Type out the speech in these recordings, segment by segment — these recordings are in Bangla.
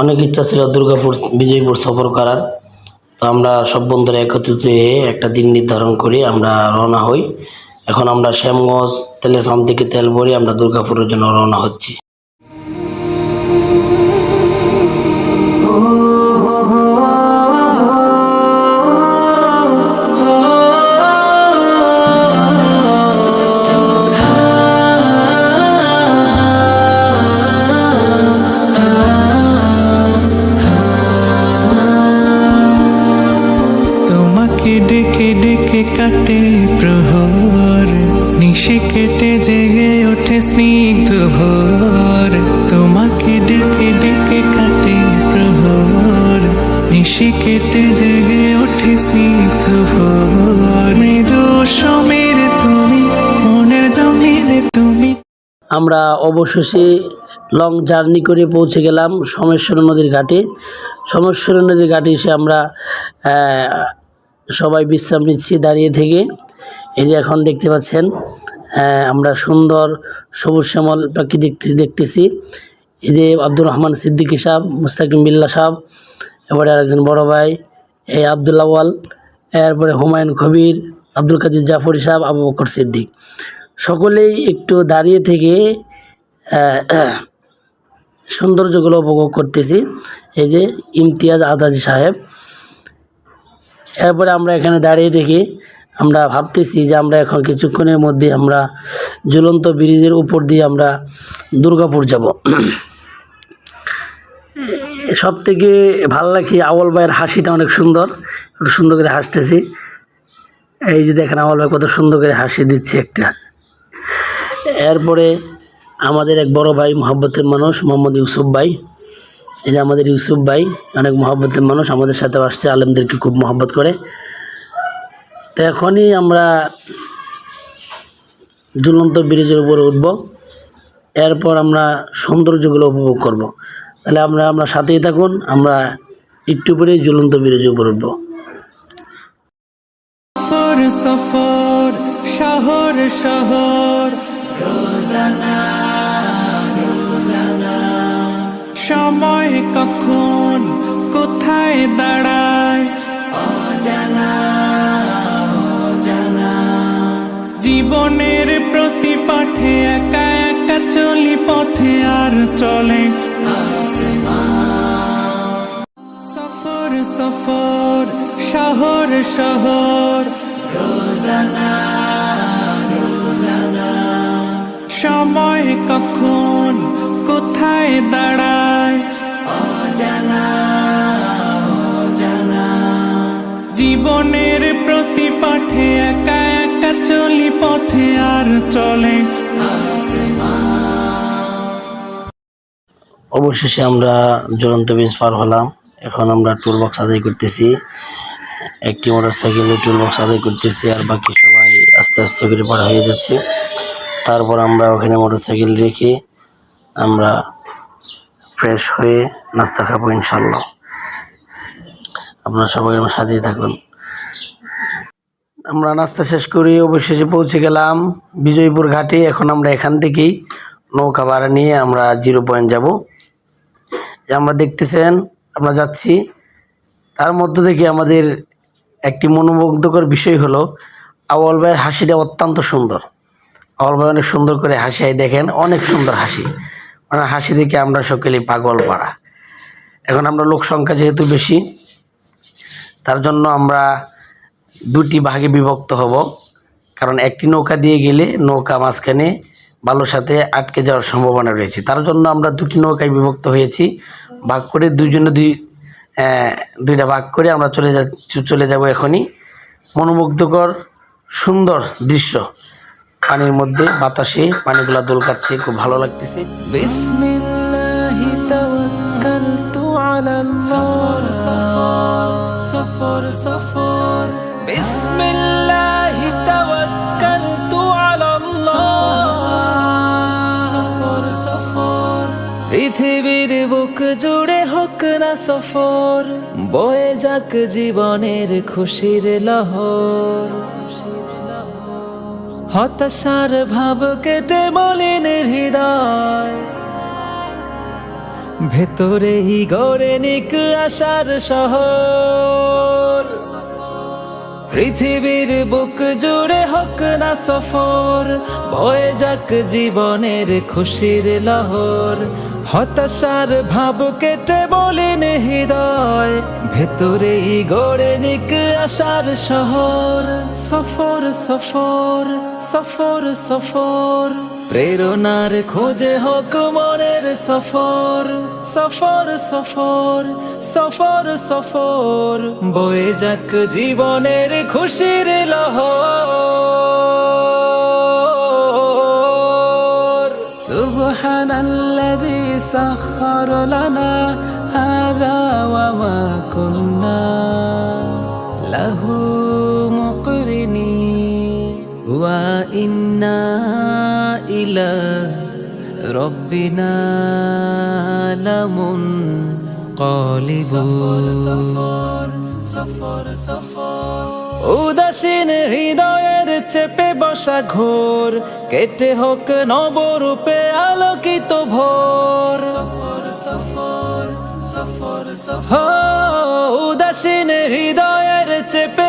অনেক ইচ্ছা ছিল দুর্গাপুর, বিজয়পুর সফর করার। তো আমরা সব বন্ধুরা একত্রিত হয়ে একটা দিন নির্ধারণ করি আমরা রওনা হই। এখন আমরা শ্যামগঞ্জ তেলের ফার্ম থেকে তেল ভরি আমরা দুর্গাপুরের জন্য রওনা হচ্ছি। কেটে জেগে সমীর তুমি, মনের জমিনে তুমি। আমরা অবশেষে লং জার্নি করে পৌঁছে গেলাম সোমেশ্বর নদীর ঘাটে। সোমেশ্বর নদীর ঘাটে এসে আমরা সবাই বিশ্রাম নিচ্ছি দাঁড়িয়ে থেকে। এই যে এখন দেখতে পাচ্ছেন আমরা সুন্দর সবুজ শ্যামল পাখি দেখতে দেখতেছি। এই যে আব্দুর রহমান সিদ্দিকী সাহেব, মুস্তাকিম বিল্লা সাহেব এবারে আরেকজন বড় ভাই, এই আবদুল্লাহ ওয়াল এরপরে হুমায়ুন কবির, আব্দুল কাদির জাফরি সাহেব, আবু বকর সিদ্দিক। সকলেই একটু দাঁড়িয়ে থেকে সৌন্দর্যগুলো উপভোগ করতেছি। এই যে ইমতিয়াজ আদাজি সাহেব। এরপরে আমরা এখানে দাঁড়িয়ে দেখি আমরা ভাবতেছি যে আমরা এখন কিছুক্ষণের মধ্যে আমরা ঝুলন্ত ব্রিজের উপর দিয়ে আমরা দুর্গাপুর যাব। সব থেকে ভালো লাগছে আওয়াল ভাইয়ের হাসিটা অনেক সুন্দর। একটু সুন্দর করে হাসতেছি। এই যে দেখেন আওয়াল ভাই কত সুন্দর করে হাসি দিচ্ছে একটা। এরপরে আমাদের এক বড় ভাই, মহাব্বতের মানুষ, মোহাম্মদ ইউসুফ ভাই। এই যে আমাদের ইউসুফ ভাই, অনেক মহাব্বতের মানুষ, আমাদের সাথে আসছে, আলেমদেরকে খুব মহব্বত করে। তো এখনই আমরা ঝুলন্ত ব্রিজের উপরে উঠব। এরপর আমরা সৌন্দর্যগুলো উপভোগ করব। তাহলে আমরা আমরা সাথেই থাকুন, আমরা একটু পরে জ্বলন্ত ব্রিজের উপর উঠবো। সফর শহর শহর। সময় কখন, কোথায় দাঁড়ায়? জীবনের প্রতি পাঠে একা একা চলি পথে আর চলে। সফর সফর, শহর শহর। সময় কখন, কোথায় দাঁড়ায়? জীবনের প্রতি পাঠে একা অবশেষে আমরা জ্বলন্ত ব্রিজ পার হলাম। এখন আমরা টুল বক্স আদায় করতেছি। একটি মোটর সাইকেলে টুল বক্স আদায় করতেছি আর বাকি সবাই আস্তে আস্তে করে পার হয়ে যাচ্ছে। তারপর আমরা ওখানে মোটর সাইকেল রেখে আমরা ফ্রেশ হয়ে নাস্তা খাব ইনশাল্লাহ আপনারা সবাই আমার সাথেই থাকুন। আমরা নাস্তা শেষ করে অবশেষে পৌঁছে গেলাম বিজয়পুর ঘাটে। এখন আমরা এখান থেকেই নৌকা ভাড়া নিয়ে আমরা জিরো পয়েন্ট যাব। আমরা দেখতেছেন, আমরা যাচ্ছি। তার মধ্য থেকে আমাদের একটি মনোমুগ্ধকর বিষয় হলো আওয়াল ভাইয়ের হাসিটা অত্যন্ত সুন্দর। আওয়াল ভাই অনেক সুন্দর করে হাসি দেখেন, অনেক সুন্দর হাসি। মানে হাসি দেখে আমরা সকলেই পাগল পাড়া। এখন আমরা লোক সংখ্যা যেহেতু বেশি, তার জন্য আমরা দুটি ভাগে বিভক্ত হব। কারণ একটি নৌকা দিয়ে গেলে নৌকা মাঝখানে বালুর সাথে আটকে যাওয়ার সম্ভাবনা রয়েছে তার জন্য আমরা দুটি নৌকায় বিভক্ত হয়েছি ভাগ করে দুইজনে দুই আহ, দুইটা ভাগ করে আমরা চলে যা চলে যাব এখনই মনোমুগ্ধকর সুন্দর দৃশ্য পানির মধ্যে বাতাসে পানিগুলা দোলকাচ্ছে খুব ভালো লাগতেছে بسم الله সফর, বয়ে যাক জীবনের খুশির লহর। হতাশার ভাব কেটে মলিন হৃদয়। ভেতরেই গড়ে নিক আশার শহর। পৃথিবীর বুক জুড়ে হোক না সফর, বয়ে যাক জীবনের খুশির লহর। হতাশার ভাব কেটে বলেন হৃদয় ভেতরে গড়ে নিক আশার শহর। সফর সফর সফর সফর। প্রেরণার খোঁজে হোক মনের সফর। সফর সফর সফর সফর। বয়ে যাক জীবনের খুশির লহ সুবহানাল্লাযী সাখখার লানা হাযা ওয়া মা কুন্না। লাহু ربنا لمنقلبون উদাসীন হৃদয়ের চেপে বসা ঘোর কেটে হোক নবরূপে আলোকিত ভোর হো, উদাসীন হৃদয়ের চেপে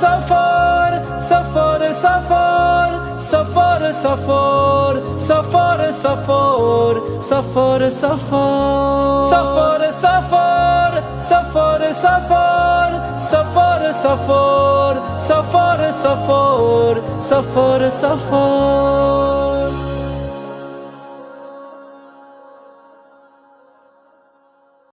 সফর সফর সফর সফর সফর সফর সফর সফর সফর সফর সফর সফর সফর সফর সফর সফর সফর সফর সফর।